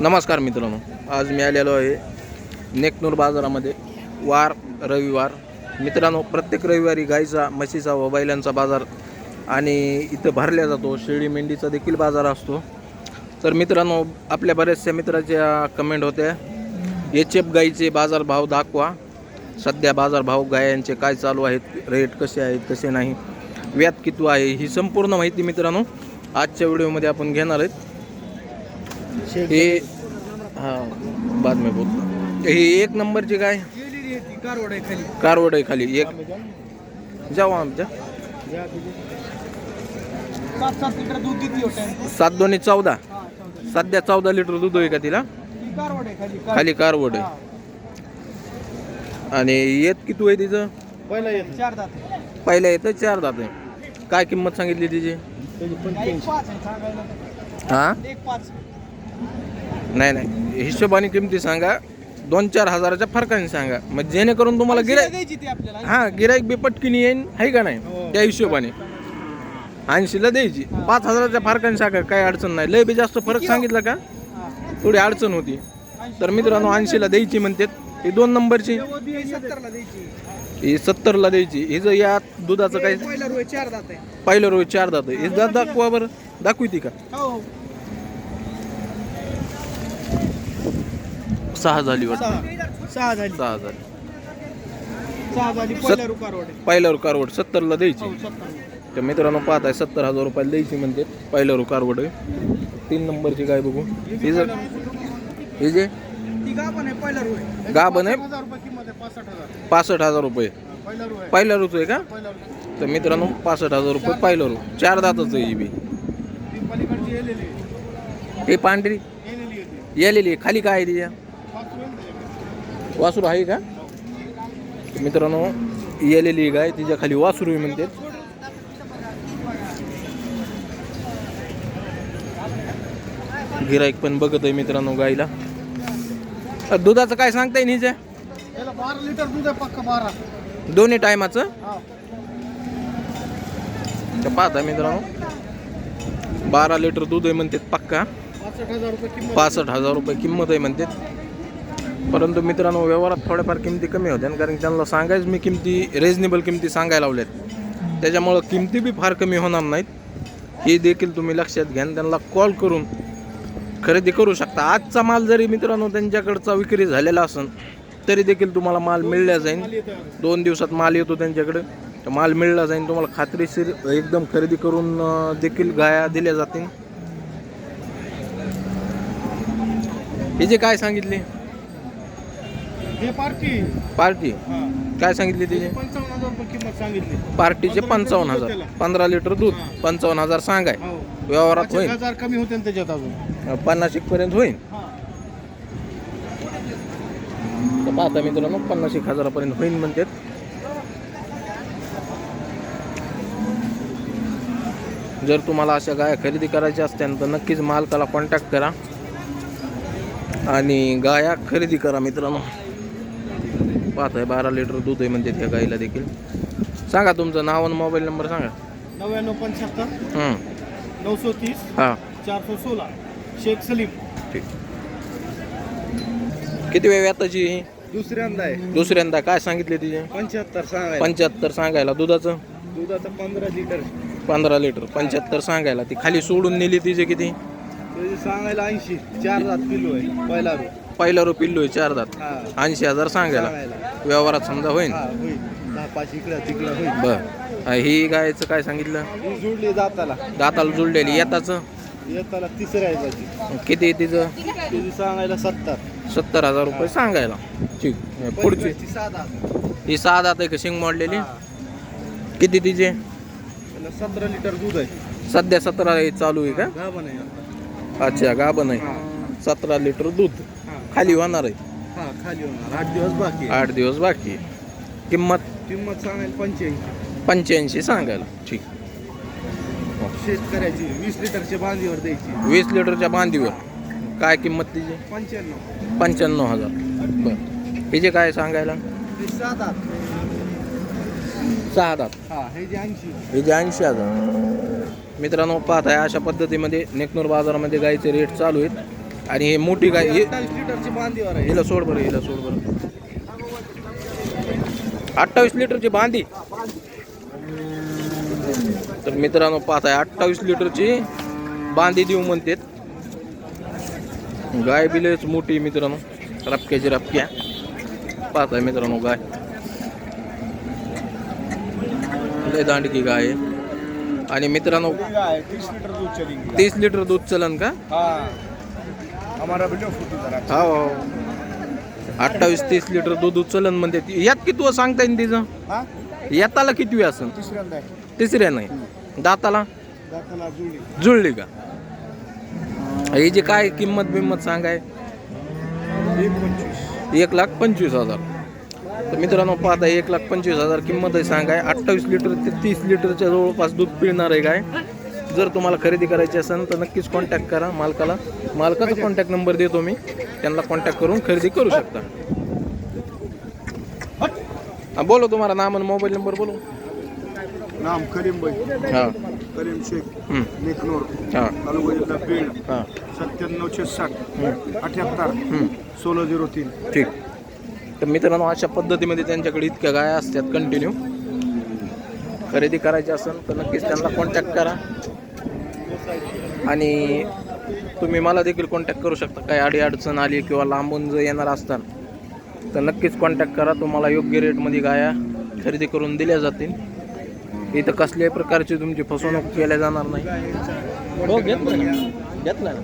नमस्कार मित्रांनो आज मी आलेलो आहे नेकनूर बाजारामध्ये. वार रविवार. मित्रांनो प्रत्येक रविवारी गाईचा म्हशीचा व बैलांचा बाजार आणि इथं भरल्या जातो. शेळी मेंढीचा देखील बाजार असतो. तर मित्रांनो आपल्या बऱ्याचशा मित्राच्या कमेंट होत्या. एच एफ गाईचे बाजारभाव दाखवा. सध्या बाजारभाव गायांचे काय चालू आहेत रेट कसे आहेत कसे नाही व्यात किती आहे ही संपूर्ण माहिती मित्रांनो आजच्या व्हिडिओमध्ये आपण घेणार आहेत. हे हां बाद में बोलतो. ही एक नंबरची काय? कारवड आहे खाली. कारवड आहे खाली एक. जाऊ आमच्या सात हो दोन्ही चौदा. सध्या चौदा लिटर दूध आहे का तिला? खाली कारवड. आहे आणि येत किती आहे तिचं? पहिला येत. चार दात पहिल्या येतं चार दात आहे. काय किंमत सांगितली तिची? हां? नाही नाही. हिशोबाने किमती सांगा. दोन चार हजाराच्या फरकाने सांगा. मग जेणेकरून तुम्हाला गिराय हा गिराईक बी पटकीने येईन आहे का नाही? हो. त्या हिशोबाने. ऐंशीला द्यायची. पाच हजाराच्या फरकाने सांगा काही अडचण नाही. लय बी जास्त फरक सांगितलं का? हा. थोडी अडचण होती. तर मित्रांनो ऐंशीला द्यायची म्हणतात. ही दोन नंबरची. ही सत्तरला द्यायची. ही ही जर या दुधाचं काय पहिला रोय चार दात आहे. रोज चार दात हे दाखवा बरं. दाखवी ती का सहा झाली वाटतं. सहा. सहा झाली. सहा झाली. सहा झाली. पहिला रू कारवड आहे. पहिल्यावर कारवड सत्तरला द्यायची. हो सत्तर तर मित्रांनो पाहत आहे सत्तर हजार रुपयाला द्यायची म्हणते. पहिल्यावर कारवड आहे. तीन नंबरची काय बघू. ही जर हे जे? ती आहे पहिला रू आहे. गाभण आहे? हजार रुपये किंमत आहे पासष्ट हजार. पासष्ट हजार रुपये. पहिला आहे. रूच आहे का? पहिला तर मित्रांनो पासष्ट हजार रुपये पहिलं रू चार दातच आहे ही बी. ती पलीकडची आहे. हे पांढरी? येलेली येलेली आहे. खाली काय आहे तिच्या. वासरू आहे का? तर मित्रांनो येलेली गाय तिच्या खाली वासरू आहे म्हणते गिराईक पण बघत आहे मित्रांनो गाईला अ, दुधाचं काय सांगताय निजे बारा लिटर दूध आहे पक्का बारा. दोन्ही टायमाचं? हा. पाहता मित्रांनो. बारा लिटर दूध आहे म्हणतात पक्का. पासष्ट हजार रुपये किंमत. पासष्ट हजार रुपये किंमत आहे म्हणतात. परंतु मित्रांनो व्यवहारात थोड्याफार किमती कमी होत्या कारण त्यांना सांगायच मी किमती रिजनेबल किमती सांगायला लावल्यात. त्याच्यामुळं किमती बी फार कमी होणार नाहीत. हे देखील तुम्ही लक्षात घ्या त्यांना कॉल करून खरेदी करू शकता. आजचा माल जरी मित्रांनो त्यांच्याकडचा विक्री झालेला असेल तरी देखील तुम्हाला माल मिळला जाईल दोन दिवसात माल येतो त्यांच्याकडे. तर माल मिळला जाईल तुम्हाला खात्रीशीर एकदम खरेदी करून देखील गाया दिल्या जातील. हे जे काय सांगितले? हे पार्टी. पार्टी? हा. काय सांगितली तिचे? पंचावन्न हजार रुपये किंमत सांगितली. पार्टीचे पंचावन्न हजार. पंधरा लिटर दूध. पंचावन्न हजार सांगाय. हो. व्यवहारात होईल हजार कमी होते ना त्याच्यात अजून. पन्नास एक पर्यंत होईल तर पाहता मित्रांनो पन्नास एक हजारापर्यंत होईल म्हणतात. जर तुम्हाला अशा गाया खरेदी करायच्या असत्या तर नक्कीच मालकाला कॉन्टॅक्ट करा. आणि गाया खरेदी करा मित्रांनो. पाहताय बारा लिटर दूध आहे म्हणते त्या गाईला देखील. सांगा तुमचं नाव आणि मोबाईल नंबर सांगा. नव्याण्णव पंच्याहत्तर हं. नऊशे तीस हां. चारशे सोळा शेख सलीम. ठीक. किती वेळ ही दुसऱ्यांदा आहे. दुसऱ्यांदा. काय सांगितले तिचे? पंच्याहत्तर सांगाय पंच्याहत्तर सांगायला. दुधाचं? दुधाचं पंधरा लिटर. पंधरा लिटर. पंच्याहत्तर सांगायला. ती खाली सोडून नेली तिचे किती? त्याची सांगायला ऐंशी. चार दात किलो आहे पहिला रो पहिला रो पिल्लो चार दात. हा. ऐंशी हजार सांगायला. सांगायला व्यवहारात समजा होईल हा होईल दहा पाच इकडं तिकडं होईल बर. ही गायचं काय सांगितलं? ही जुडली दाताला. दाताला जुळलेली. येताचं? येताला तिसऱ्या किती तिचं? सांगायला सत्तर. सत्तर हजार रुपये सांगायला. ठीक. पुढची? ही सहा दात आहे का शिंग मोडलेली? हा. किती तिचे? त्याला सतरा लिटर दूध आहे. सध्या सतरा चालू आहे का? गाभण आहे. आता. अच्छा गाभण आहे. हा. सतरा लिटर दूध. खाली होणार आहे. हा खाली होणार. आठ दिवस बाकी आहे. आठ दिवस बाकी आहे. किंमत? किंमत सांगायला पंच्याऐंशी. पंच्याऐंशी सांगायला. ठीक. शेतकऱ्याची वीस लिटरच्या बांधीवर द्यायची. वीस लिटरच्या बांधीवर काय किंमत तिची? पंच्याण्णव. पंच्याण्णव हजार. बरं. हे जे काय सांगायला? सहा दात सहा हा हे जे ऐंशी. हे जे ऐंशी हजार. मित्रांनो पाहत आहे अशा पद्धतीमध्ये नेकनूर बाजारामध्ये गाईचे रेट चालू आहेत. आणि हे मोठी गाय अठ्ठावीस लिटरची बांधीवर आहे. हिला सोड बरं हिला सोड बरं. अठ्ठावीस लिटरची बांधी तर मित्रांनो पाहताय अठ्ठावीस लिटरची बांधी देऊ म्हणतात. गाय बिलेच मोठी मित्रांनो. रपक्याची रपक्या. पाहताय मित्रांनो गाय. लय दांडकी गाय आहे. आणि मित्रांनो तीस लिटर दूध चलन. का? हाँ हा. अठ्ठावीस तीस लिटर दूध उचलन म्हणते. यात किती सांगता येईल तिचं? येताला किती असन? तिसऱ्या नाही. दाताला? जुळली. का? ही जी काय किंमत बिंमत सांगाय? एक लाख पंचवीस हजार. तर मित्रांनो पाहता एक लाख पंचवीस हजार किंमत आहे सांगाय. अठ्ठावीस लिटर ते तीस लिटरच्या जवळपास दूध पिळणार आहे गाय जर तुम्हाला खरेदी करायची असेल तर नक्कीच कॉन्टॅक्ट करा मालकाला. मालकाचा कॉन्टॅक्ट नंबर देतो मी. त्यांना कॉन्टॅक्ट करून खरेदी करू शकता. हा बोलो तुम्हाला नाम आणि मोबाईल नंबर बोलो. नाम करीम भाई. हां. करीम शेख. नेकनूर हां. तालुका जिल्हा बीड. हां. सत्त्याण्णव छेसाठ हं, अठ्याहत्तर. सोळा झिरो तीन. ठीक. तर मित्रांनो अशा पद्धतीमध्ये त्यांच्याकडे इतक्या गाया असतात कंटिन्यू खरेदी करायची असेल तर नक्कीच त्यांना कॉन्टॅक्ट करा. आणि तुम्ही मला देखील कॉन्टॅक्ट करू शकता. काही अडी अडचण आली किंवा लांबून जर येणार असताल तर नक्कीच कॉन्टॅक्ट करा. तुम्हाला योग्य रेटमध्ये गाया खरेदी करून दिल्या जातील. इथं कसल्याही प्रकारची तुमची फसवणूक केल्या जाणार नाही. हो घेतलं ना. घेतलं ना.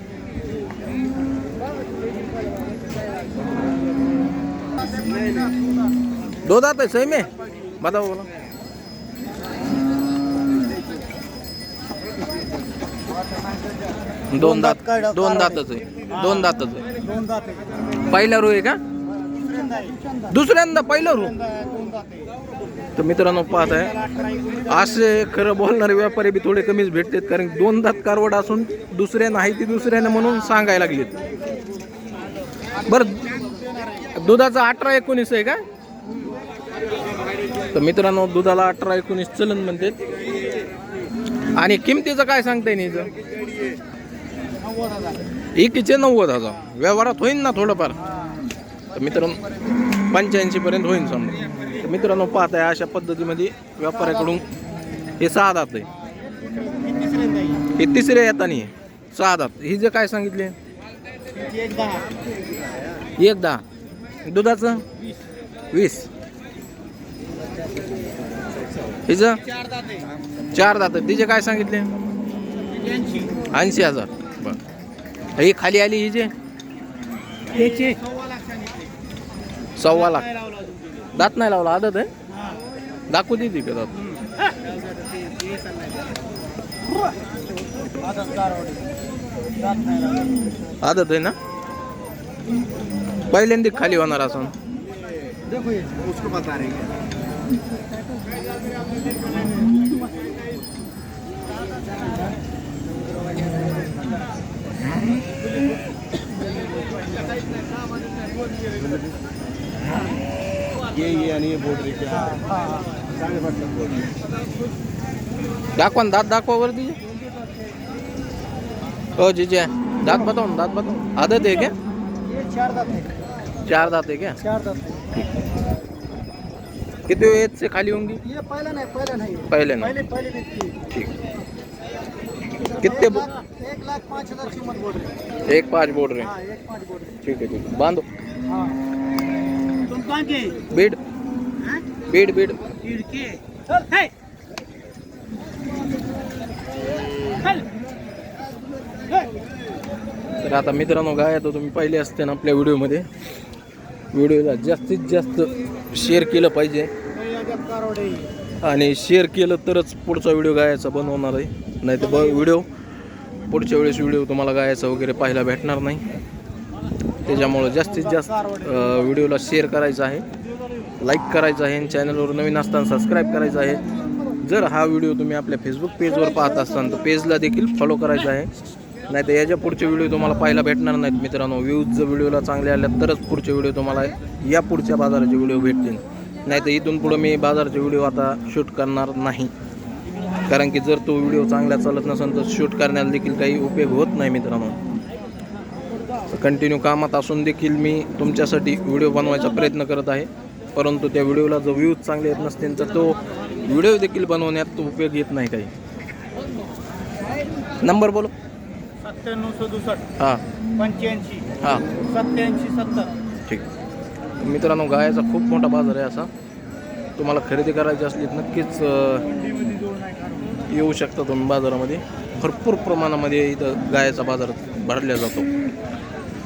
दो दात आहे सही में. बताओ बोला. दोन दात दोन दातच आहे. दोन दातच आहे. दोन दात आहे. पहिला रू आहे का? दुसऱ्यांदा पहिला रू? दोन दात आहे. तर मित्रांनो पाहत आहे. असे खरं बोलणारे व्यापारी बी थोडे कमीच भेटतात कारण दोन दात कारवड असून दुसऱ्या नाही ती दुसऱ्याने म्हणून सांगायला लागलेत. बरं दुधाचा अठरा एकोणीस आहे का? तर मित्रांनो दुधाला अठरा एकोणीस चलन म्हणतात. आणि किमतीचं काय सांगता येईल एकीचे नव्वद हजार. व्यवहारात होईन ना थोडंफार. तर मित्रांनो पंच्याऐंशी पर्यंत होईन समजा. तर मित्रांनो पाहत आहे अशा पद्धतीमध्ये व्यापाऱ्याकडून हे सहा दात आहे हे तिसऱ्या येतानी आणि सहा दात. ही जे काय सांगितले? एक दहा. दुधाचं? वीस. हिचं? चार दात तिचे काय सांगितले? ऐंशी हजार. बरं ही खाली आली ही जे? याचे. सव्वा लाख. दात नाही लावला आदत आहे? हा दाखवू देते का दात? आदत आहे ना? पहिल्यांदा खाली होणार असं ये रहे हैं ये आणि ये बोर्ड रे क्या चांगले वाटतात बोर्ड दाखवा ना दात दाखवा वर तिचे जीजे दात बताओ ना दात बताओ आदत आहे क्या ये चार दात है चार दात आहे क्या चार दात है किती एज से खाली होंगी ये पहले नहीं पहले नहीं पहले ना पहले पहले नहीं ठीक कितने एक बो- एक लाख पाँच हजार कीमत बोल रहे। हैं एक पाच बोल रहे हैं एक पाँच बोल रहे ठीक है ठीक है। बांधो। हाँ तुम कहाँ के बीड। बीड बीड। बीड के है तर आता मित्रांनो काय तर तुम्ही पाहिले असते ना आपल्या व्हिडिओमध्ये. व्हिडिओला जास्तीत जास्त शेअर केलं पाहिजे. आणि शेअर केलं तरच पुढचा व्हिडिओ गायचा बनवणार आहे. नाही तर ब व्हिडिओ. पुढच्या वेळेस व्हिडिओ तुम्हाला गायचा वगैरे पाहायला भेटणार नाही. त्याच्यामुळं जास्तीत जास्त व्हिडिओला शेअर करायचा आहे. लाईक करायचं आहे चॅनलवर नवीन असताना सबस्क्राईब करायचं आहे. जर हा व्हिडिओ तुम्ही आपल्या फेसबुक पेजवर पाहत असताल तर पेजला देखील फॉलो करायचा आहे. नाही तर याच्या पुढचे व्हिडिओ तुम्हाला पाहायला भेटणार नाहीत मित्रांनो. व्ह्यूज जर व्हिडिओला चांगले आल्या तरच पुढचे व्हिडिओ तुम्हाला या पुढच्या बाजाराचे व्हिडिओ भेटतील. नाही तर इथून पुढं मी बाजाराचे व्हिडिओ आता शूट करणार नाही. कारण की जर तो व्हिडिओ चांगला चालत नसेल तर शूट करण्याला देखील काही उपयोग होत नाही मित्रांनो. कंटिन्यू कामात असून देखील मी तुमच्यासाठी व्हिडिओ बनवायचा प्रयत्न करत आहे. परंतु त्या व्हिडिओला जो व्ह्यूज चांगले येत नसतील तर तो व्हिडिओ देखील बनवण्यात उपयोग येत नाही काही. नंबर बोलो. सत्त्याण्णव सदुसष्ट. हां. पंच्याऐंशी. हां. सत्तर. ठीक. मित्रांनो गायाचा खूप मोठा बाजार आहे असा. तुम्हाला खरेदी करायची असली नक्कीच येऊ शकता तुम्ही बाजारामध्ये. भरपूर प्रमाणामध्ये इथं गायाचा बाजार भरला जातो.